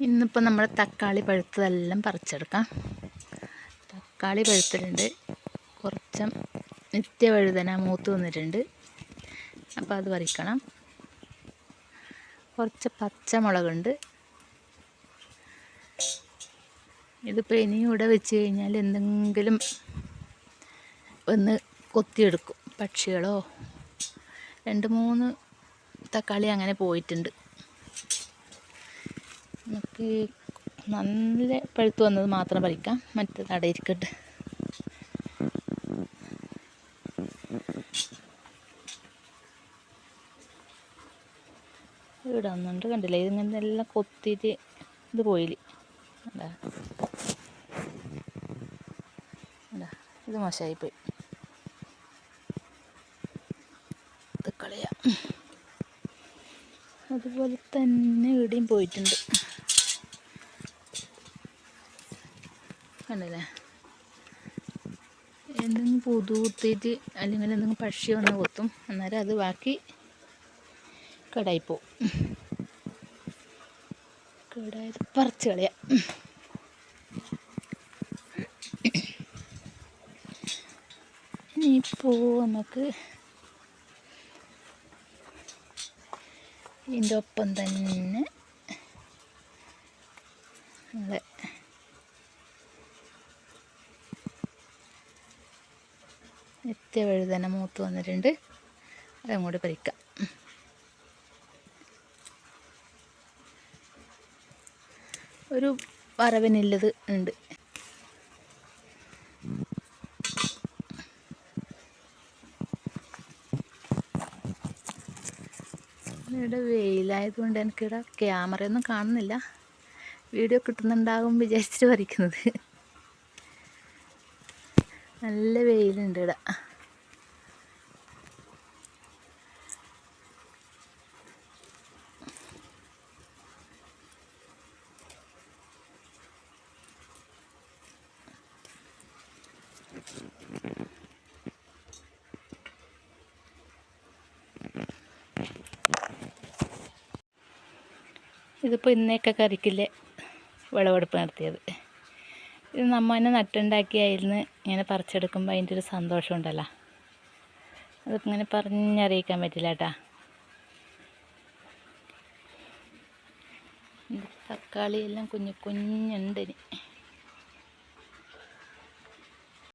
ഇന്നിപ്പോൾ നമ്മൾ തക്കാളി പഴുത്തതെല്ലാം പറിച്ചെടുക്കാം. തക്കാളി പഴുത്തിട്ടുണ്ട്. കുറച്ച് നിത്യവഴുതന മൂത്ത് വന്നിട്ടുണ്ട്. അപ്പോൾ അത് പറിക്കണം. കുറച്ച് പച്ചമുളകുണ്ട്. ഇതിപ്പോൾ ഇനിയും ഇവിടെ വെച്ച് കഴിഞ്ഞാൽ എന്തെങ്കിലും ഒന്ന് കൊത്തിയെടുക്കും പക്ഷികളോ. രണ്ട് മൂന്ന് തക്കാളി അങ്ങനെ പോയിട്ടുണ്ട്. നമുക്ക് നല്ല പഴുത്ത് വന്നത് മാത്രം പറിക്കാം. മറ്റേത് അടയിരിക്കട്ടെ ഇവിടെ ഒന്നുണ്ട് കണ്ടില്ലേ? ഇതിങ്ങനെ എല്ലാം കൊത്തിയിട്ട് ഇത് അതാ ഇത് മോശമായിപ്പോയി. ഇത് കളയാം. അതുപോലെ തന്നെ ഇവിടെയും പോയിട്ടുണ്ട്. കണ്ടില്ലേ? എന്തെങ്കിലും പുതു കുത്തിയിട്ട് അല്ലെങ്കിൽ എന്തെങ്കിലും പക്ഷി വന്ന് കൊത്തും. അന്നേരം അത് ബാക്കി കടായി പോവും. കടായത് പറിച്ച് കളയാം. ഇനിയിപ്പോൾ നമുക്ക് ഇതിന്റെ ഒപ്പം തന്നെ നമ്മളെ നിത്യവഴുതന മൂത്ത് വന്നിട്ടുണ്ട്. അതും കൂടി പറിക്കാം ഒരു വറവിനുള്ളത് ഉണ്ട്. ഇവിടെ വെയിലായതുകൊണ്ട് എനിക്കിവിടെ ക്യാമറയൊന്നും കാണുന്നില്ല. വീഡിയോ കിട്ടുന്നുണ്ടാകും വിചാരിച്ചിട്ട് വരയ്ക്കുന്നത്. നല്ല വെയിലുണ്ട് ഇവിടെ. ഇതിപ്പോൾ ഇന്നേക്കെ കറിക്കില്ലേ വിളവെടുപ്പ് നടത്തിയത്. ഇത് നമ്മ തന്നെ നട്ടുണ്ടാക്കിയായിരുന്നു. ഇങ്ങനെ പറിച്ചെടുക്കുമ്പോൾ അതിന്റെ ഒരു സന്തോഷം ഉണ്ടല്ലോ അതൊക്കെ ഇങ്ങനെ പറഞ്ഞറിയിക്കാൻ പറ്റില്ല കേട്ടാ. തക്കാളി എല്ലാം കുഞ്ഞു കുഞ്ഞുണ്ട് ഇനി